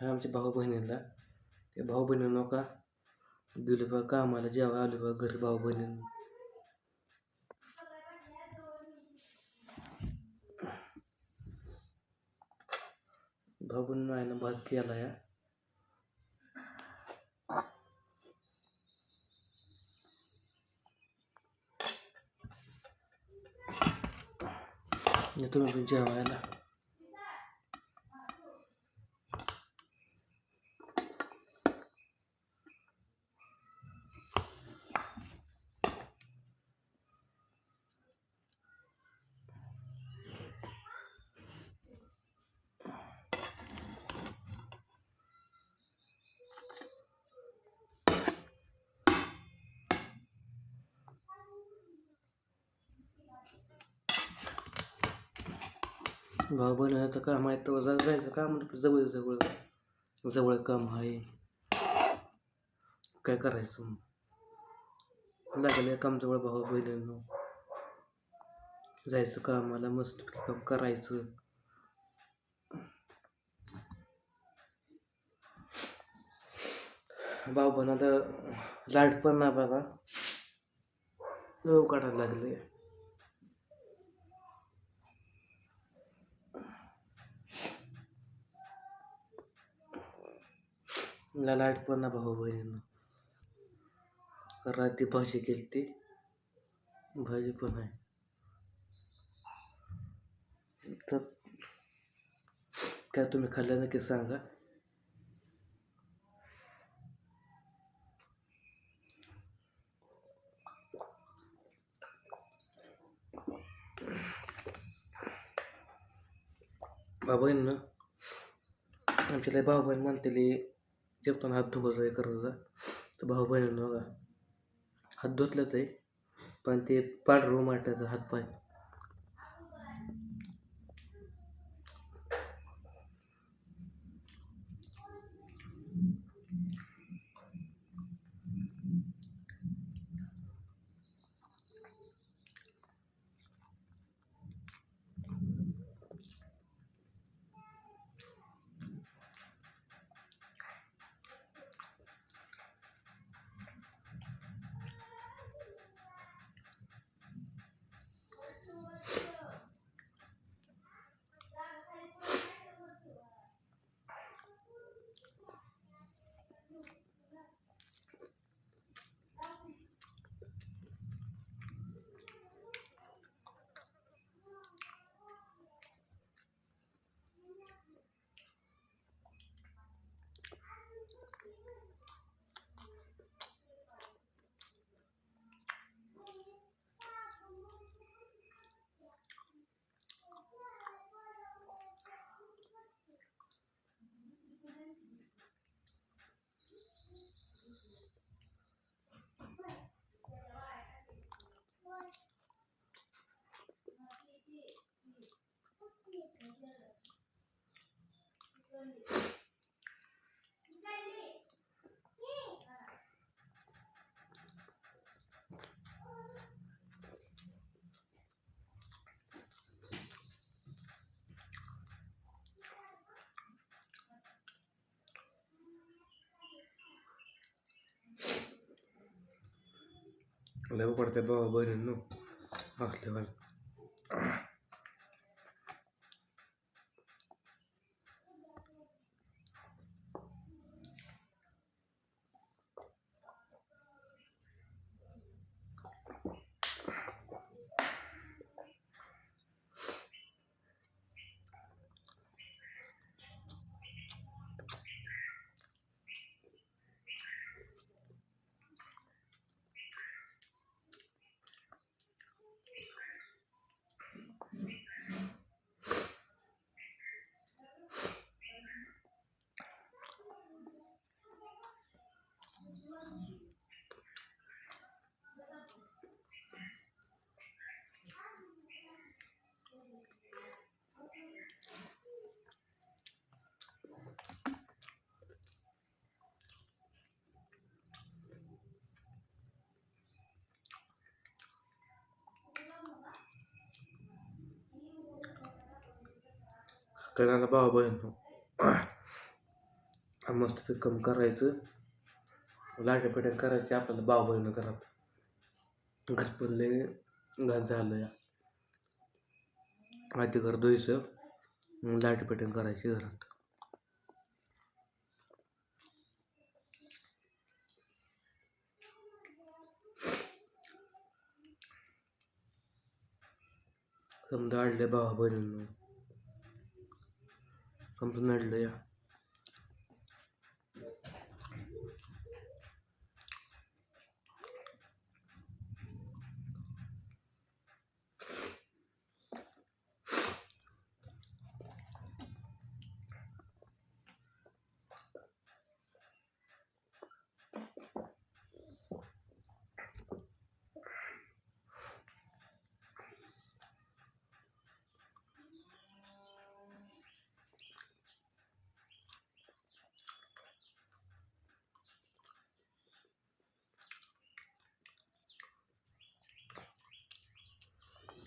आहे आमच्या भाऊ बहिणीला ते भाऊ बहिणींनो का दिले बा कामाला जेव्हा आले बा घरी भाऊ बहिणींना भाऊ बहिणीनं आहे ना भात केला या आणि तुम्ही पण जेवायला भाऊ बनवण्याचं काम आहे तर जायचं काम जवळ जवळ जवळ काम आहे. काय करायचं लागले काम जवळ भाऊ बहिणींनो. जायचं कामाला मस्त काम करायचं. भाऊ बहिण आता पण ना बघा. लव काढायला लागले मला लाइट भाऊ बहिणींना. रात्री भाजी केली ती भाजी पण आहे. तर काय तुम्ही खाल्लं नक्की सांगा. भाऊ बहीण आमच्या लय भाऊ बहीण म्हणतेली जेवताना हात धुवत हे करत तर भाऊ बहिणीनं बघा हात धुतलं ते पण ते पांढरं माटायचं हात पाय लय पडते भाऊ बहिणींनो असल्यावर बाबा भाऊ मस्त पिकम करायचं. लाट्या पेट्या करायची आपल्याला बाबा बहिणं घरात. घर पण लय घाण झालं या. आधी घर धुयचं मग पेट्या करायची घरात. समजा आडले भावा बहिणींना. समजून अडलं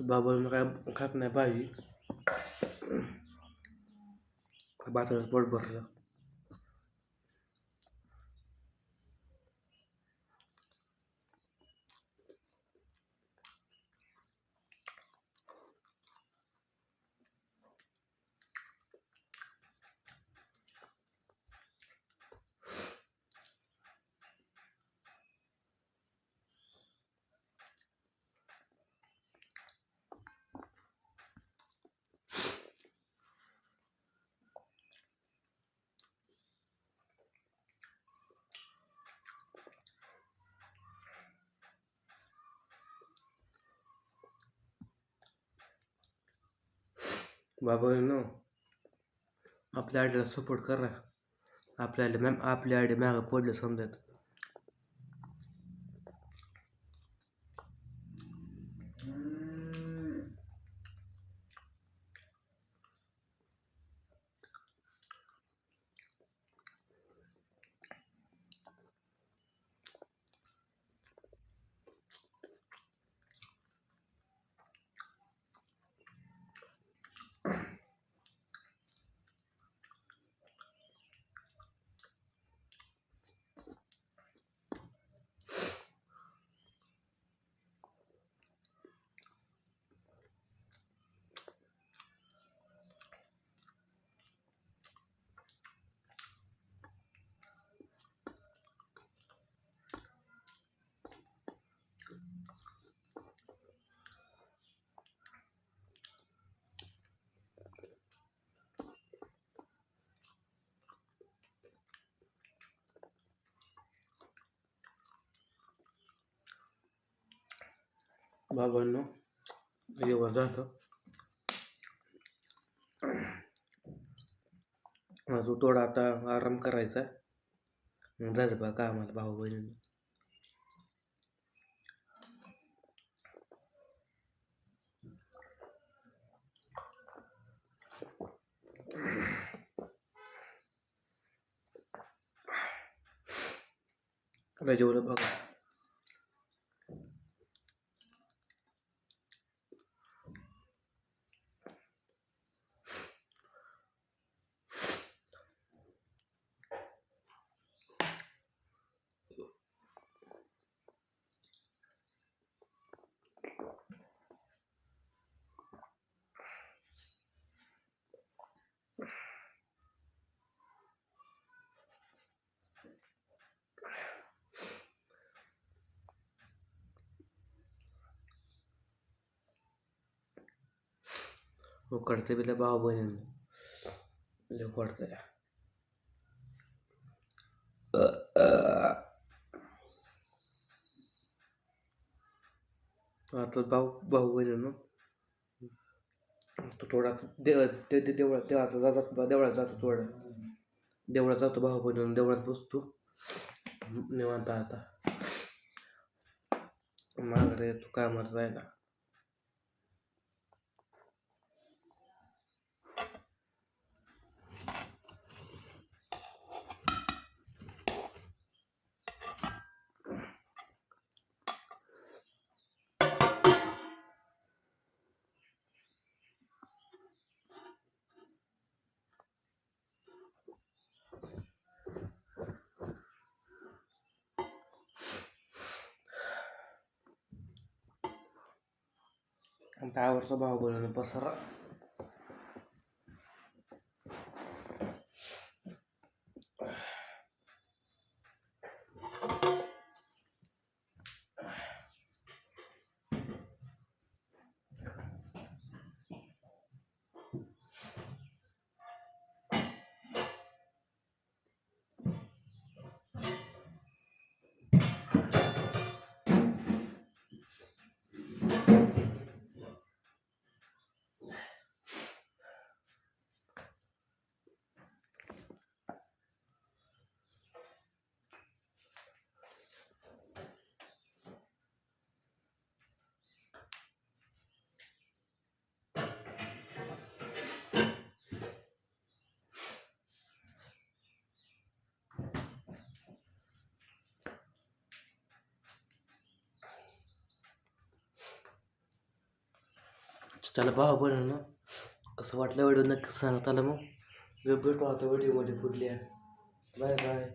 या तर बाबांना काय खात नाही भाजी. भाताचं पोट भरलं. बाबांनो आपल्या आईला सपोर्ट करा. आपल्या आईला मॅम आपल्या आईला मागं पडलं समजत बाबांनो जेवण झालं अजून थोडा आता आराम करायचा मग जायचं बा कामाला भाऊ बहिणी जेवलं बघा उकडते बिल्या भाऊ बहिणी लय उकडते आता भाऊ भाऊ बहिणीनं तो थोडा दे ते ते देवळात देवाचा जातात देवळात जातो थोडं। देवळात जातो भाऊ बहिणीनं देवळात बसतो निवांत आता। माघारी येतो कामाला जायला आता आवडचा भाऊ बनवून पसारा त्याला भाव बनवणं कसं वाटलं व्हिडिओ नक्की सांगत आलं मग. भेटू आता व्हिडिओमध्ये पुढल्या बाय बाय